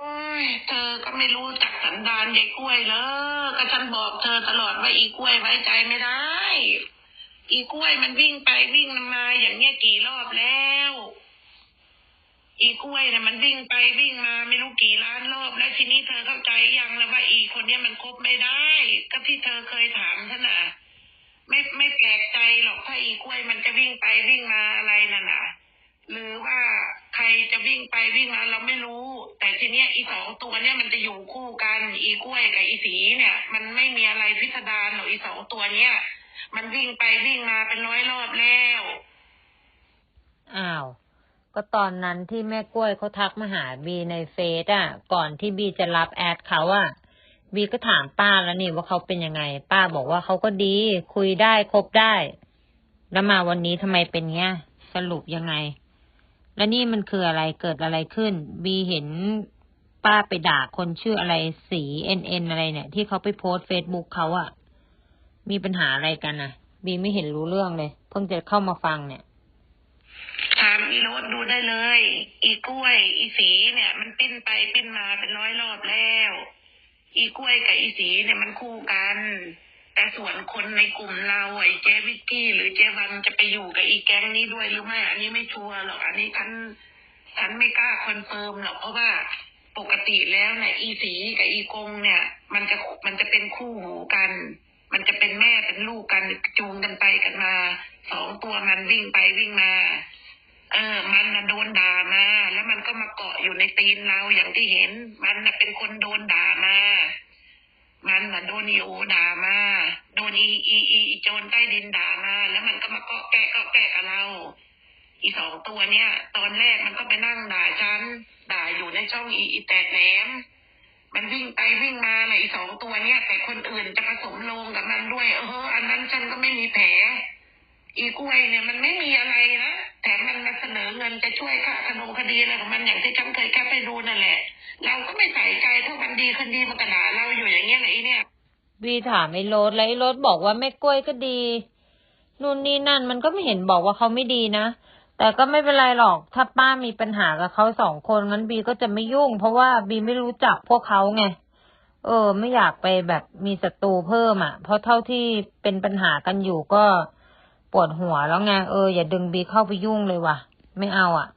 โอ้ยเธอก็ไม่รู้จักสันดานยายกล้วยเลยก็ฉันบอกเธอตลอดว่าอีกล้วยไว้ใจไม่ได้ อีกล้วยมันวิ่งไปวิ่งมาอย่างเนี้ยกี่รอบแล้ว อีกล้วยเนี่ยมันวิ่งไปวิ่งมาไม่รู้กี่ล้านรอบ แล้วทีนี้เธอเข้าใจยังแล้วว่าอีคนเนี้ยมันคบไม่ได้ ก็ที่เธอเคยถามฉันน่ะ ไม่ไม่แปลกใจหรอกถ้าอีกล้วยมันจะวิ่งไปวิ่งมาอะไรน่ะนะหรือว่าใครจะวิ่งไปวิ่งมาเราไม่รู้ แต่ทีเนี้ยอีสองตัวเนี้ยมันจะอยู่คู่กัน อีกล้วยกับอีสีเนี่ย มันไม่มีอะไรพิสดารหรอกอีสองตัวเนี้ยมันวิ่งไปวิ่งมาเป็นร้อยรอบแล้วอ้าว ก็ตอนนั้นที่แม่กล้วยเขาทักมาหาบีในเฟซอะ ก่อนที่บีจะรับแอดเขาอะบีก็ถามป้าแล้วนี่ว่าเขาเป็นยังไง ป้าบอกว่าเขาก็ดี คุยได้คบได้ แล้วมาวันนี้ทำไมเป็นเงี้ย สรุปยังไง แล้วนี่มันคืออะไรเกิดอะไรขึ้น บีเห็นป้าไปด่าคนชื่ออะไรสีเอ็นเอ็นอะไรเนี่ย ที่เขาไปโพสเฟซบุ๊กเขาอะมีปัญหาอะไรกันนะบีไม่เห็นรู้เรื่องเลย เพิ่งจะเข้ามาฟังเนี่ยถามอีโรสดูได้เลย อีกล้วย อีสีเนี่ย มันปิ้นไปปิ้นมาเป็นร้อยรอบแล้ว อีกล้วยกับอีสีเนี่ยมันคู่กัน แต่ส่วนคนในกลุ่มเราไอ้เจวิกกี้หรือเจวันจะไปอยู่กับอีแก๊งนี้ด้วยหรือไม่อันนี้ไม่ชัวร์หรอกอันนี้ฉันฉันไม่กล้าคอนเฟิร์มหรอกเพราะว่าปกติแล้วเนี่ยอีสีกับอีกงเนี่ย มันจะมันจะเป็นคู่หูกัน มันจะเป็นแม่เป็นลูกกันจูงกันไปกันมาสองตัวมันวิ่งไปวิ่งมา เออ มันนะโดนด่ามาแล้วมันก็มาเกาะอยู่ในตีนเราอย่างที่เห็น มันนะเป็นคนโดนด่ามา มันน่ะโดนอีโอด่ามาโดนอีอีอีโจรใต้ดินด่ามาแล้วมันก็มาเกาะแกะเกาะแกะกับเรา อีสองตัวเนี้ยตอนแรกมันก็ไปนั่งด่าฉันด่าอยู่ในช่องอีอีแตกแหลมมันวิ่งไปวิ่งมาน่ะอีสองตัวเนี้ยแต่คนอื่นจะผสมลงกับมันด้วย เออ อันนั้นฉันก็ไม่มีแผล อีกล้วยเนี่ยมันไม่มีอะไรนะแถมมันมาเสนอเงินจะช่วยค่าขนมคดีอะไรของมันอย่างที่ฉันเคยแค่ไปดูนั่นแหละ เราก็ไม่ใส่ใจ ดีขึ้นดีมันก็ด่าเราอยู่อย่างเงี้ยแหละไอ้เนี่ยบีถามไอ้รถแล้วไอ้รถบอกว่าแม่กล้วยก็ดี นู่นนี่นั่นมันก็ไม่เห็นบอกว่าเขาไม่ดีนะ แต่ก็ไม่เป็นไรหรอก ถ้าป้ามีปัญหากับเขาสองคนงั้นบีก็จะไม่ยุ่ง เพราะว่าบีไม่รู้จักพวกเขาไง เออ ไม่อยากไปแบบมีศัตรูเพิ่มอะ เพราะเท่าที่เป็นปัญหากันอยู่ก็ปวดหัวแล้วไง เอออย่าดึงบีเข้าไปยุ่งเลยว่ะ ไม่เอาอะ